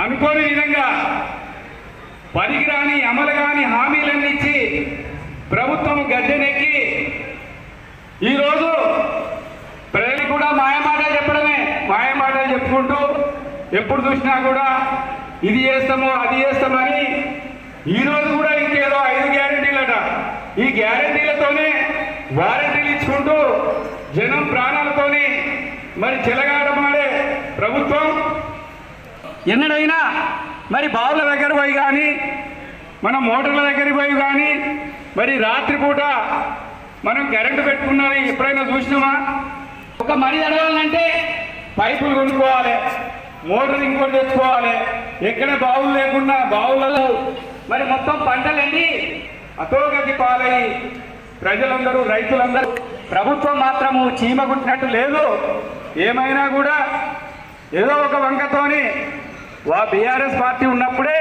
అనుకోని విధంగా పనికిరాని అమలు కాని హామీలన్నీ ఇచ్చి ప్రభుత్వం గద్దెనెక్కి ఈరోజు ప్రజలు కూడా మాయమాటలు చెప్పడమే. మాయమాటలు చెప్పుకుంటూ ఎప్పుడు చూసినా కూడా ఇది చేస్తాము అది చేస్తామని ఈరోజు కూడా ఇంకేదో ఐదు గ్యారెంటీలట. ఈ గ్యారెంటీలతోనే వారంటీలు ఇచ్చుకుంటూ జనం ప్రాణాలతోని మరి చెలగాడమా ఎన్నడైనా మరి బావుల దగ్గర పోయి కానీ మన మోటార్ల దగ్గరికి పోయి కానీ మరి రాత్రిపూట మనం కరెంటు పెట్టుకున్నది ఎప్పుడైనా చూసినామా? ఒక మని అడగాలంటే పైపులు కొనుక్కోవాలి మోటార్ ఇంకోటి తెచ్చుకోవాలి ఎక్కడ బావులు లేకుండా బావులలో మరి మొత్తం పంటలన్నీ అతోగతి పాలై ప్రజలందరూ రైతులందరూ ప్రభుత్వం మాత్రము చీమ కుట్టినట్టు లేదు. ఏమైనా కూడా ఏదో ఒక వంకతోని వా బీఆర్ఎస్ పార్టీ ఉన్నప్పుడే